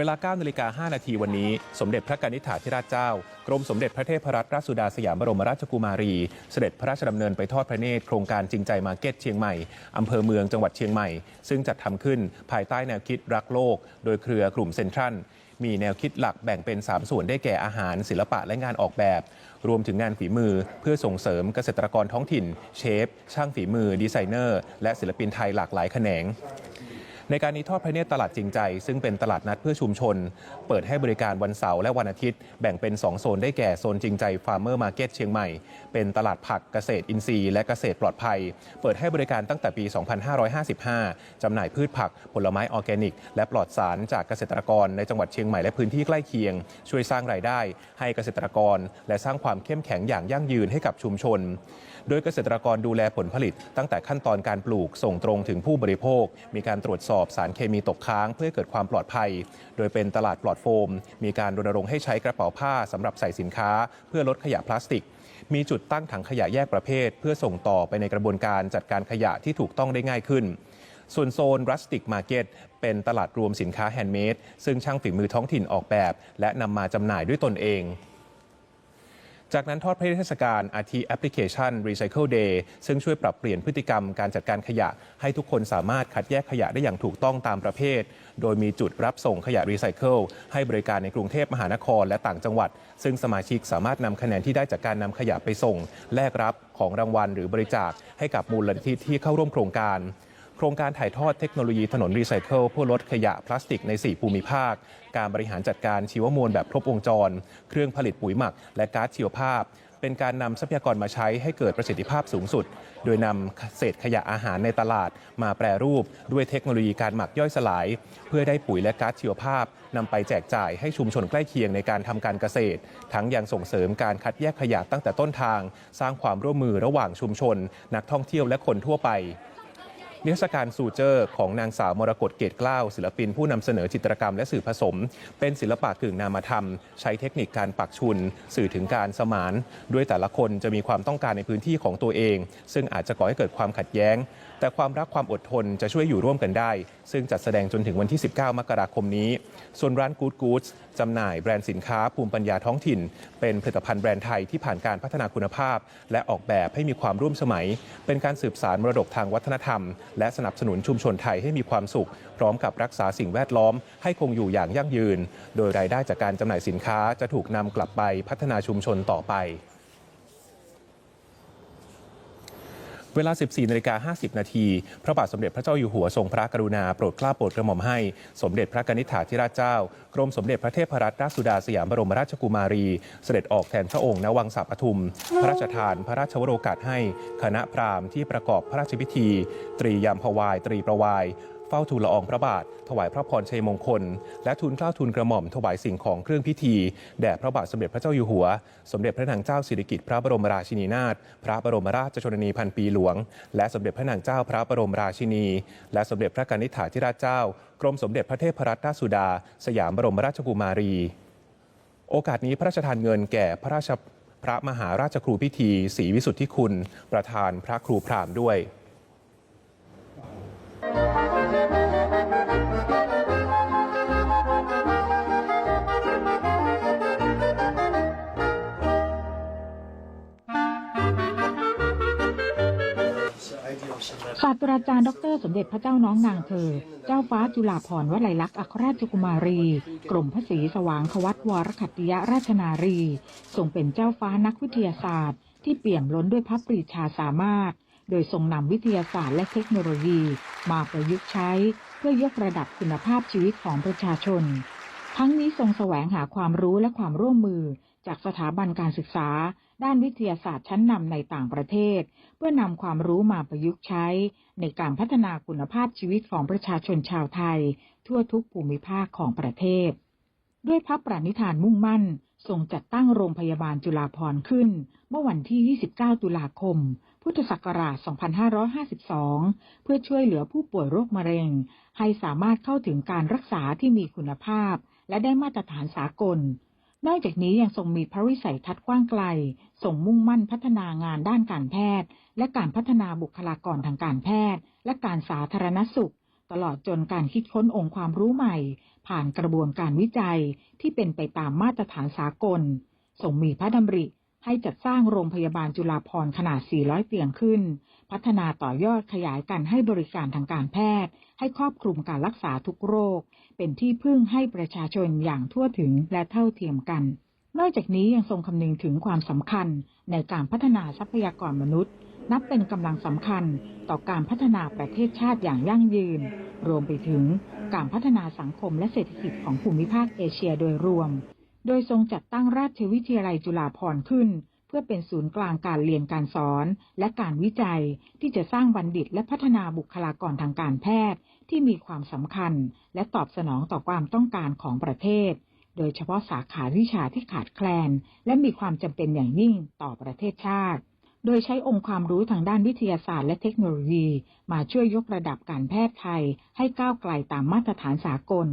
เวลา 9 นาฬิกา 5 นาทีวันนี้ สมเด็จพระกนิษฐาธิราชเจ้า กรมสมเด็จพระเทพรัตนราชสุดาสยามบรมราชกุมารี เสด็จพระราชดำเนินไปทอดพระเนตรโครงการจริงใจมาเก็ตเชียงใหม่ อำเภอเมืองจังหวัดเชียงใหม่ ซึ่งจัดทำขึ้นภายใต้แนวคิดรักโลก โดยเครือกลุ่มเซ็นทรัลมีแนวคิดหลักแบ่งเป็น 3 ส่วนได้แก่อาหาร ศิลปะและงานออกแบบ รวมถึงงานฝีมือ เพื่อส่งเสริมเกษตรกรท้องถิ่น เชฟ ช่างฝีมือ ดีไซเนอร์ และศิลปินไทยหลากหลายแขนง ในการนี้ทอดพระเนตรตลาดจริงใจ ซึ่งเป็นตลาดนัดเพื่อชุมชน เปิดให้บริการวันเสาร์และวันอาทิตย์ แบ่งเป็น 2 โซนได้แก่โซนจริงใจฟาร์มเมอร์มาร์เก็ตเชียงใหม่ เป็นตลาดผักเกษตรอินทรีย์และเกษตรปลอดภัย เปิดให้บริการตั้งแต่ปี 2555 จำหน่ายพืชผัก ผลไม้ออร์แกนิก และปลอดสารจากเกษตรกรในจังหวัดเชียงใหม่และพื้นที่ใกล้เคียง ช่วยสร้างรายได้ ให้เกษตรกร และสร้างความเข้มแข็งอย่างยั่งยืนให้กับชุมชน โดยเกษตรกรดูแลผลผลิต ตั้งแต่ขั้นตอนการปลูกส่งตรงถึงผู้บริโภค มีการตรวจสอบสารเคมีตกค้าง เพื่อเกิดความปลอดภัย โดยเป็นตลาดปลอดโฟม มีการรณรงค์ให้ใช้กระเป๋าผ้าสำหรับใส่สินค้า เพื่อลดขยะพลาสติก มีจุดตั้งถังขยะแยกประเภท เพื่อส่งต่อไปในกระบวนการจัดการขยะที่ถูกต้องได้ง่ายขึ้นส่วนโซนรัสติกมาร์เก็ตเป็นตลาดรวมสินค้าแฮนด์เมดซึ่งช่างฝีมือท้องถิ่นออกแบบ และนำมาจำหน่ายด้วยตนเอง จากนั้นทอดพระเทศกาลอาทิแอปพลิเคชัน Recycle Day ซึ่งช่วยปรับเปลี่ยนพฤติกรรมการจัดการขยะ ให้ทุกคนสามารถคัดแยกขยะได้อย่างถูกต้องตามประเภท โดยมีจุดรับส่งขยะรีไซเคิลให้บริการในกรุงเทพมหานครและต่างจังหวัด ซึ่งสมาชิกสามารถนำคะแนนที่ได้จากการนำขยะไปส่ง แลกรับของรางวัลหรือบริจาคให้กับมูลนิธิที่เข้าร่วมโครงการ โครงการถ่ายทอดเทคโนโลยีถนนรีไซเคิลเพื่อลดขยะพลาสติกใน 4 ภูมิภาค การบริหารจัดการชีวมวลแบบครบวงจร เครื่องผลิตปุ๋ยหมัก และก๊าซชีวภาพ เป็นการนำทรัพยากรมาใช้ให้เกิดประสิทธิภาพสูงสุด โดยนำเศษขยะอาหารในตลาด มาแปรรูปด้วยเทคโนโลยีการหมักย่อยสลาย เพื่อได้ปุ๋ยและก๊าซชีวภาพนำไปแจกจ่ายให้ชุมชนใกล้เคียงในการทำการเกษตร ทั้งยังส่งเสริมการคัดแยกขยะตั้งแต่ต้นทาง สร้างความร่วมมือระหว่างชุมชน นักท่องเที่ยวและคนทั่วไป นิทรรศการสูเจอร์ของนางสาวมรกตเกตกล้าวศิลปินผู้นำเสนอจิตรกรรมและสื่อผสม เป็นศิลปะกึ่งนามธรรม ใช้เทคนิคการปักชุน สื่อถึงการสมาน ด้วยแต่ละคนจะมีความต้องการในพื้นที่ของตัวเอง ซึ่งอาจจะก่อให้เกิดความขัดแย้ง แต่ความรักความอดทนจะช่วยอยู่ร่วมกันได้ ซึ่งจัดแสดงจนถึงวันที่ 19 มกราคมนี้ ส่วนร้าน Good Goods จำหน่ายแบรนด์สินค้าภูมิปัญญาท้องถิ่น เป็นผลิตภัณฑ์แบรนด์ไทยที่ผ่านการพัฒนาคุณภาพ และออกแบบให้มีความร่วมสมัย เป็นการสืบสารมรดกทางวัฒนธรรมและสนับสนุนชุมชนไทยให้มีความสุข พร้อมกับรักษาสิ่งแวดล้อมให้คงอยู่อย่างยั่งยืน โดยรายได้จากการจำหน่ายสินค้าจะถูกนำกลับไปพัฒนาชุมชนต่อไป เวลา 14นาฬิกา50 นาที พระบาทสมเด็จพระเจ้าอยู่หัวทรงพระกรุณาโปรดเกล้าโปรดกระหม่อมให้ สมเด็จพระกนิษฐาธิราชเจ้า กรมสมเด็จพระเทพรัตนราชสุดาสยามบรมราชกุมารี เสด็จออกแทนพระองค์ณวังสาปทุม พระราชทาน พระราชวโรกาสให้ คณะพราหมณ์ที่ประกอบพระราชพิธี ตรียามพวาย ตรีประวาย เฝ้าทูลละอองพระบาท ถวายพระพรชัยมงคล และทูลเกล้าทูลกระหม่อมถวายสิ่งของเครื่องพิธีแด่พระบาทสมเด็จพระเจ้าอยู่หัว สมเด็จพระนางเจ้าสิริกิติ์พระบรมราชินีนาถพระบรมราชชนนีพันปีหลวง และสมเด็จพระนางเจ้าพระบรมราชินี และสมเด็จพระกนิษฐาธิราชเจ้ากรมสมเด็จพระเทพรัตนราชสุดา สยามบรมราชกุมารี โอกาสนี้พระราชทานเงินแก่พระราชพระมหาราชครูพิธีศรีวิสุทธิคุณ ประธานพระครูพรามด้วย ตราจารย์ดร สมเด็จพระเจ้าน้องนางเธอ เจ้าฟ้าจุฬาภรณ์วลัยลักษณ์อัครราชกุมารี กรมพระศรีสว่างควัตวรขัตติยราชนารี ทรงเป็นเจ้าฟ้านักวิทยาศาสตร์ ที่เปี่ยมล้นด้วยพระปรีชาสามารถ โดยทรงนำวิทยาศาสตร์และเทคโนโลยี มาประยุกต์ใช้ เพื่อยกระดับคุณภาพชีวิตของประชาชน ทั้งนี้ทรงแสวงหาความรู้และความร่วมมือจากสถาบันการศึกษา ด้านวิทยาศาสตร์ชั้นนำในต่างประเทศ เพื่อนำความรู้มาประยุกต์ใช้ ในการพัฒนาคุณภาพชีวิตของประชาชนชาวไทย ทั่วทุกภูมิภาคของประเทศ ด้วยพระปราณิธานมุ่งมั่นทรงจัดตั้งโรงพยาบาลจุฬาภรณ์ขึ้น เมื่อวันที่ 29 ตุลาคม พุทธศักราช 2552 เพื่อช่วยเหลือผู้ป่วยโรคมะเร็ง ให้สามารถเข้าถึงการรักษาที่มีคุณภาพ และได้มาตรฐานสากล นอกจากนี้ยังทรงมีพระวิสัยทัศน์กว้างไกลส่งมุ่งมั่นพัฒนางานด้านการแพทย์ และการพัฒนาบุคลากรทางการแพทย์ และการสาธารณสุข ตลอดจนการคิดค้นองค์ความรู้ใหม่ ผ่านกระบวนการวิจัยที่เป็นไปตามมาตรฐานสากลส่งมีพระดำริ ให้จัดสร้างโรงพยาบาลจุฬาภรณ์ขนาด 400 เตียงขึ้น พัฒนาต่อยอดขยายการให้บริการทางการแพทย์ ให้ครอบคลุมการรักษาทุกโรค เป็นที่พึ่งให้ประชาชนอย่างทั่วถึงและเท่าเทียมกัน นอกจากนี้ยังทรงคำนึงถึงความสำคัญในการพัฒนาทรัพยากรมนุษย์ นับเป็นกำลังสำคัญต่อการพัฒนาประเทศชาติอย่างยั่งยืน รวมไปถึงการพัฒนาสังคมและเศรษฐกิจของภูมิภาคเอเชียโดยรวม โดยทรงจัดตั้งราชวิทยาลัยจุฬาภรณ์ขึ้น เพื่อเป็นศูนย์กลางการเรียนการสอน และการวิจัยที่จะสร้างบัณฑิตและพัฒนาบุคลากรทางการแพทย์ ที่มีความสำคัญ และตอบสนองต่อความต้องการของประเทศ โดยเฉพาะสาขาวิชาที่ขาดแคลน และมีความจำเป็นอย่างยิ่งต่อประเทศชาติโดยใช้องค์ความรู้ทางด้านวิทยาศาสตร์และเทคโนโลยี มาช่วยยกระดับการแพทย์ไทยให้ก้าวไกลตามมาตรฐานสากล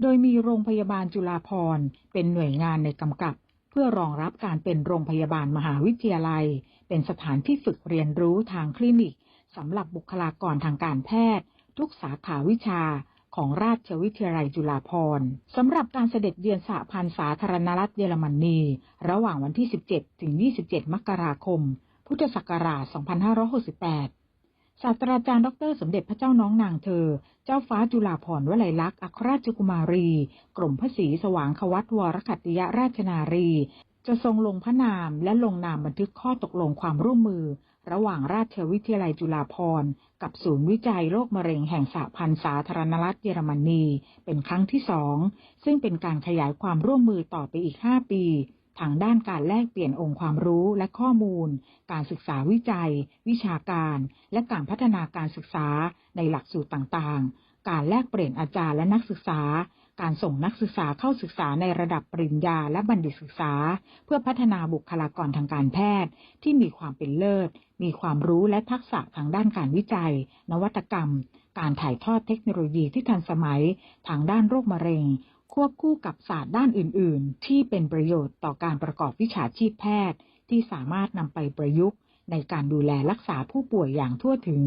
โดยมีโรงพยาบาลจุฬาภรณ์เป็นหน่วยงานในกำกับ เพื่อรองรับการเป็นโรงพยาบาลมหาวิทยาลัย เป็นสถานที่ฝึกเรียนรู้ทางคลินิกสำหรับบุคลากรทางการแพทย์ ทุกสาขาวิชาของราชวิทยาลัยจุฬาภรณ์สำหรับการเสด็จเยือนสหพันธ์สาธารณรัฐเยอรมนี ระหว่างวันที่ 17 ถึง 27 มกราคม พุทธศักราช 2568 ศาสตราจารย์ดร สมเด็จพระเจ้าน้องนางเธอ เจ้าฟ้าจุฬาภรณ์วลัยลักษณ์อัครราชกุมารี กรมพระศรีสว่างควัตวรขัตติยราชนารี จะทรงลงพระนามและลงนามบันทึกข้อตกลงความร่วมมือ ระหว่างราชวิทยาลัยจุฬาภรณ์กับศูนย์วิจัยโรคมะเร็งแห่งสหพันธ์สาธารณรัฐเยอรมนี เป็นครั้งที่สองซึ่งเป็นการขยายความร่วมมือต่อไปอีก5ปี ทางด้านการแลกเปลี่ยนองค์ความรู้และข้อมูล การศึกษาวิจัย วิชาการ และการพัฒนาการศึกษาในหลักสูตรต่างๆ การแลกเปลี่ยนอาจารย์และนักศึกษา การส่งนักศึกษาเข้าศึกษาในระดับปริญญาและบัณฑิตศึกษา เพื่อพัฒนาบุคลากรทางการแพทย์ ที่มีความเป็นเลิศ มีความรู้และทักษะทางด้านการวิจัย นวัตกรรม การถ่ายทอดเทคโนโลยีที่ทันสมัย ทางด้านโรคมะเร็ง ควบคู่กับศาสตร์ด้านอื่น ๆ ที่เป็นประโยชน์ต่อการประกอบวิชาชีพแพทย์ ที่สามารถนำไปประยุกต์ ในการดูแลรักษาผู้ป่วยอย่างทั่วถึง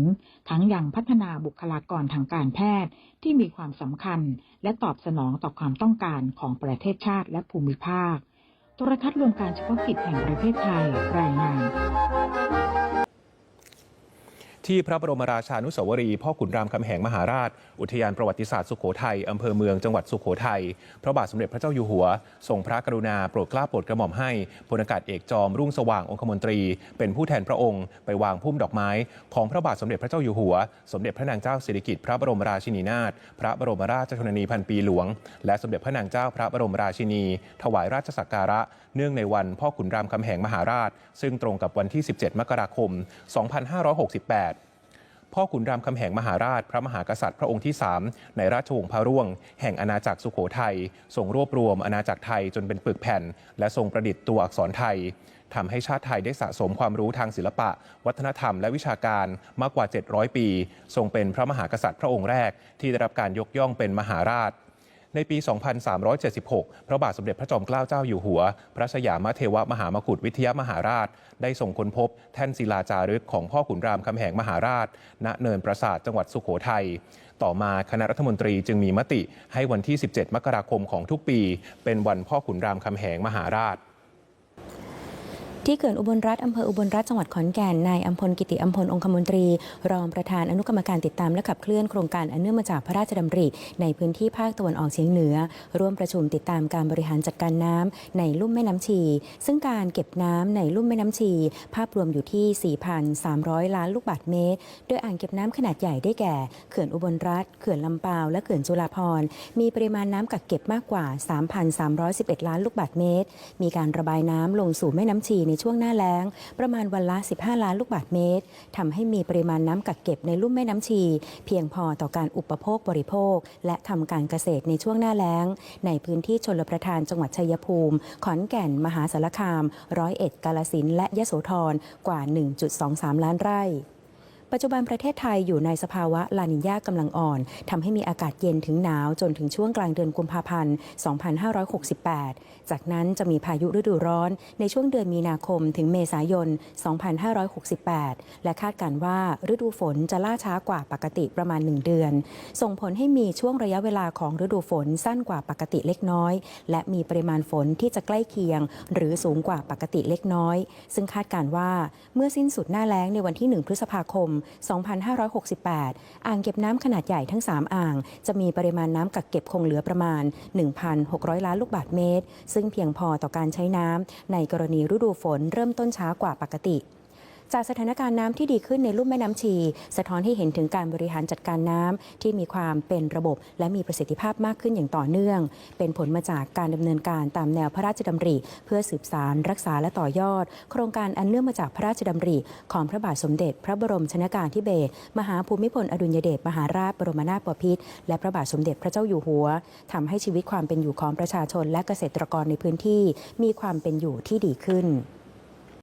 ทั้งยังพัฒนาบุคลากรทางการแพทย์ที่มีความสำคัญ และตอบสนองต่อความต้องการของประเทศชาติและภูมิภาคโทรทัศน์รวมการเฉพาะกิจแห่งประเทศไทยรายงาน ที่พระบรมราชานุสาวรีย์พ่อขุนรามคำแหงมหาราช อุทยานประวัติศาสตร์สุโขทัยอำเภอเมืองจังหวัดสุโขทัยพระบาทสมเด็จพระเจ้าอยู่หัว ทรงพระกรุณาโปรดเกล้าโปรดกระหม่อมให้พลอากาศเอกจอมรุ่งสว่างองคมนตรี เป็นผู้แทนพระองค์ ไปวางพุ่มดอกไม้ ของพระบาทสมเด็จพระเจ้าอยู่หัว สมเด็จพระนางเจ้าสิริกิติ์พระบรมราชินีนาถพระบรมราชชนนีพันปีหลวง และสมเด็จพระนางเจ้าพระบรมราชินี ถวายราชสักการะ เนื่องในวันพ่อขุนรามคำแหงมหาราช ซึ่งตรงกับวันที่ 17 มกราคม 2568 พ่อขุนรามคำแหงมหาราช พระมหากษัตริย์พระองค์ที่ 3 ในราชวงศ์พระร่วง แห่งอาณาจักรสุโขทัยทรงรวบรวมอาณาจักรไทยจนเป็นปึกแผ่น และทรงประดิษฐ์ตัวอักษรไทยทำให้ชาติไทยได้สะสมความรู้ทางศิลปะ วัฒนธรรมและวิชาการมากกว่า 700 ปี ทรงเป็นพระมหากษัตริย์พระองค์แรก ที่ได้รับการยกย่องเป็นมหาราช ในปี 2376 พระบาทสมเด็จพระจอมเกล้าเจ้าอยู่หัว พระสยามเทวมหามกุฏวิทยามหาราช ได้ส่งค้นพบแท่นศิลาจารึกของพ่อขุนรามคำแหงมหาราช ณ เนินปราสาทจังหวัดสุโขทัย ต่อมาคณะรัฐมนตรีจึงมีมติให้วันที่ 17 มกราคมของทุกปี เป็นวันพ่อขุนรามคำแหงมหาราช ที่เขื่อนอุบลรัฐอำเภออุบลรัฐจังหวัดขอนแก่นนายอัมพลกิติอัมพลองคมนตรี รองประธานอนุกรรมการติดตามและขับเคลื่อนโครงการอันเนื่องมาจากพระราชดำริ ในพื้นที่ภาคตะวันออกเฉียงเหนือ ร่วมประชุมติดตามการบริหารจัดการน้ำในลุ่มแม่น้ำชี ซึ่งการเก็บน้ำในลุ่มแม่น้ำชี ภาพรวมอยู่ที่ 4,300 ล้านลูกบาศก์เมตร โดยอ่างเก็บน้ำขนาดใหญ่ได้แก่เขื่อนอุบลรัฐเขื่อนลำปาวและเขื่อนจุฬาภรณ์มีปริมาณน้ำกักเก็บมากกว่า 3,311 ล้านลูกบาศก์เมตร มีการระบายน้ำลงสู่แม่น้ำชีในช่วงหน้าแล้ง ประมาณวันละ 15 ล้านลูกบาศก์เมตรทำให้มีปริมาณน้ำกักเก็บในลุ่มแม่น้ำชี เพียงพอต่อการอุปโภคบริโภค และทำการเกษตรในช่วงหน้าแล้ง ในพื้นที่ชนประทานจังหวัดชัยภูมิ ขอนแก่น มหาสารคาม ร้อยเอ็ดกาลสินและยะโสธรกว่า 1.23 ล้านไร่ ปัจจุบันประเทศไทยอยู่ในสภาวะลานินยากำลังอ่อนทำให้มีอากาศเย็นถึงหนาวจนถึงช่วงกลางเดือนกุมภาพันธ์ 2568 จากนั้นจะมีพายุฤดูร้อนในช่วงเดือนมีนาคมถึงเมษายน 2568 และคาดการณ์ว่าฤดูฝนจะล่าช้ากว่าปกติประมาณ 1 เดือน ส่งผลให้มีช่วงระยะเวลาของฤดูฝนสั้นกว่าปกติเล็กน้อย และมีปริมาณฝนที่จะใกล้เคียง หรือสูงกว่าปกติเล็กน้อย ซึ่งคาดการณ์ว่าเมื่อสิ้นสุดหน้าแล้งในวันที่ 1 พฤษภาคม2568 อ่างเก็บน้ำขนาดใหญ่ทั้ง 3 อ่าง จะมีปริมาณน้ำกักเก็บคงเหลือประมาณ 1,600 ล้านลูกบาศก์เมตร ซึ่งเพียงพอต่อการใช้น้ำในกรณีฤดูฝนเริ่มต้นช้ากว่าปกติ จากสถานการณ์น้ำที่ดีขึ้นในลุ่มแม่น้ำชี สะท้อนให้เห็นถึงการบริหารจัดการน้ำที่มีความเป็นระบบ และมีประสิทธิภาพมากขึ้นอย่างต่อเนื่อง เป็นผลมาจากการดำเนินการตามแนวพระราชดำริ เพื่อสืบสารรักษาและต่อยอด โครงการอันเนื่องมาจากพระราชดำริ ของพระบาทสมเด็จ พระบรมชนากาธิเบศรมหาภูมิพลอดุลยเดชมหาราชบรมนาถบพิตรและพระบาทสมเด็จพระเจ้าอยู่หัวทำให้ชีวิตความเป็นอยู่ของประชาชนและเกษตรกรในพื้นที่ มีความเป็นอยู่ที่ดีขึ้น